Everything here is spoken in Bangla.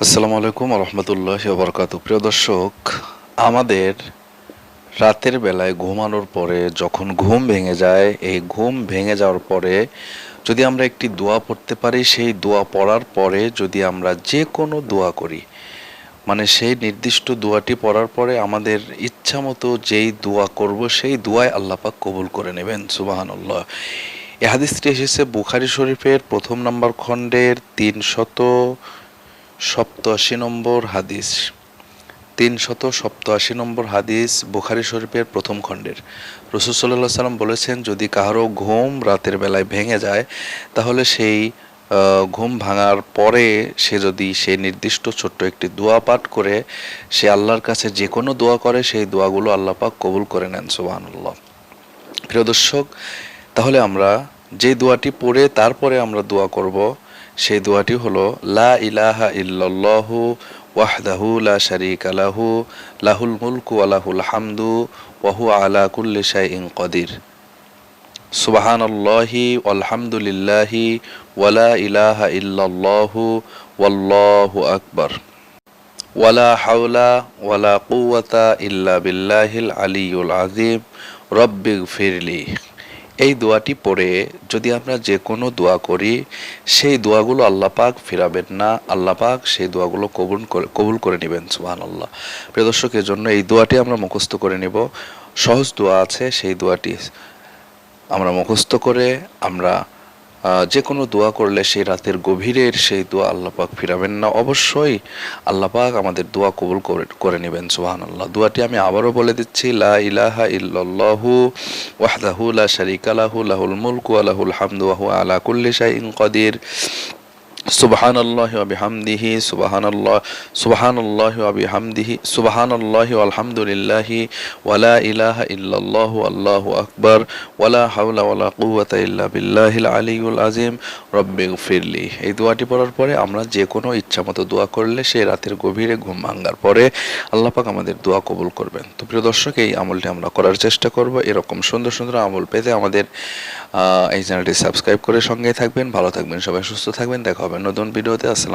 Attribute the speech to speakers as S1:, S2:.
S1: আসসালামু আলাইকুম রহমতুল্লাহ বরকাত প্রিয় দর্শক, আমাদের রাতের বেলায় ঘুমানোর পরে যখন ঘুম ভেঙে যায়, এই ঘুম ভেঙে যাওয়ার পরে যদি আমরা একটি দোয়া পড়তে পারি, সেই দোয়া পড়ার পরে যদি আমরা যে কোনো দোয়া করি মানে সেই নির্দিষ্ট দোয়াটি পড়ার পরে আমাদের ইচ্ছা মতো যেই দোয়া করব, সেই দোয়ায় আল্লাপাক কবুল করে নেবেন সুবাহান্লাহ এ হাদিসটি এসেছে বুখারি শরীফের প্রথম নম্বর খণ্ডের তিনশত সপ্তআশি নম্বর হাদিস। তিনশত সপ্তআশি নম্বর হাদিস বুখারি শরীফের প্রথম খণ্ডের। রসুল সাল্লাহ সাল্লাম বলেছেন, যদি কাহারও ঘুম রাতের বেলায় ভেঙে যায়, তাহলে সেই ঘুম ভাঙার পরে সে যদি সেই নির্দিষ্ট ছোট্ট একটি দোয়া পাঠ করে, সে আল্লাহর কাছে যে কোনো দোয়া করে, সেই দোয়াগুলো আল্লাহ পাক কবুল করে নেন। সুবহানাল্লাহ। প্রিয় দর্শক, তাহলে আমরা যে দোয়াটি পড়ে তারপরে আমরা দোয়া করব সেই দোয়াটি হলো, লা ইলাহা ইল্লাল্লাহু ওয়াহদাহু লা শারীকা লাহু, লাহুল মুলকু ওয়া লাহুল হামদু ওয়া হুয়া আলা কুল্লি শাইইন কদির। সুবহানাল্লাহি ওয়ালহামদুলিল্লাহি ওয়ালা ইলাহা ইল্লাল্লাহু ওয়াল্লাহু আকবার। ওয়ালা হাওলা ওয়ালা কুওয়াতা ইল্লা বিল্লাহিল আলিয়ুল আযীম রব্বিগ ফিরলি এই দোয়াটি পড়ে যদি আমরা যে কোনো দোয়া করি, সেই দোয়াগুলো আল্লাহ পাক ফেরাবেন না। আল্লাহ পাক সেই দোয়াগুলো কবুল করে কবুল করে নেবেন সুহান আল্লাহ প্রিয় দর্শক জন্য এই দোয়াটি আমরা মুখস্থ করে নেব। সহজ দোয়া আছে, সেই দোয়াটি আমরা মুখস্থ করে আমরা যে কোনো দোয়া করলে সেই রাতের গভীরের সেই দোয়া আল্লাপাক ফিরাবেন না। অবশ্যই আল্লাপাক আমাদের দোয়া কবুল করে করে নেবেন সুহান আল্লাহ দোয়াটি আমি আবারও বলে দিচ্ছি, লা ইলাহা ইল্লাল্লাহু ওয়াহদাহু লা শারিকা লাহু, লাহুল মুলকু ওয়া লাহুল হামদু ওয়া হুয়া আলা কুল্লি শাইইন কাদির। সুবহান আল্লাহ বিহামদিহি সুবহান আল্লাহ সুবহান আল্লাহ বিহামদিহি সুবহান আল্লাহ আলহামদুলিল্লাহি ওয়ালা ইলাহা ইল্লাল্লাহ, আল্লাহু আকবার ওয়ালা হাওলা ওয়ালা কুওয়াতা ইল্লা বিল্লাহিল আলিয়ুল আযীম। রব্বিগ ফিরলি এই দোয়াটি পড়ার পরে আমরা যে কোনো ইচ্ছামতো দোয়া করলে সেই রাতের গভীরে ঘুম ভাঙ্গার পরে আল্লাহ পাক আমাদের দোয়া কবুল করবেন। তো প্রিয় দর্শক, এই আমলটি আমরা করার চেষ্টা করব। এরকম সুন্দর সুন্দর আমল পেতে আমাদের এই চ্যানেলটি সাবস্ক্রাইব করে সঙ্গে থাকবেন, ভালো থাকবেন, সবাই সুস্থ থাকবেন, দেখা হবে নতুন ভিডিওতে, আসসালাম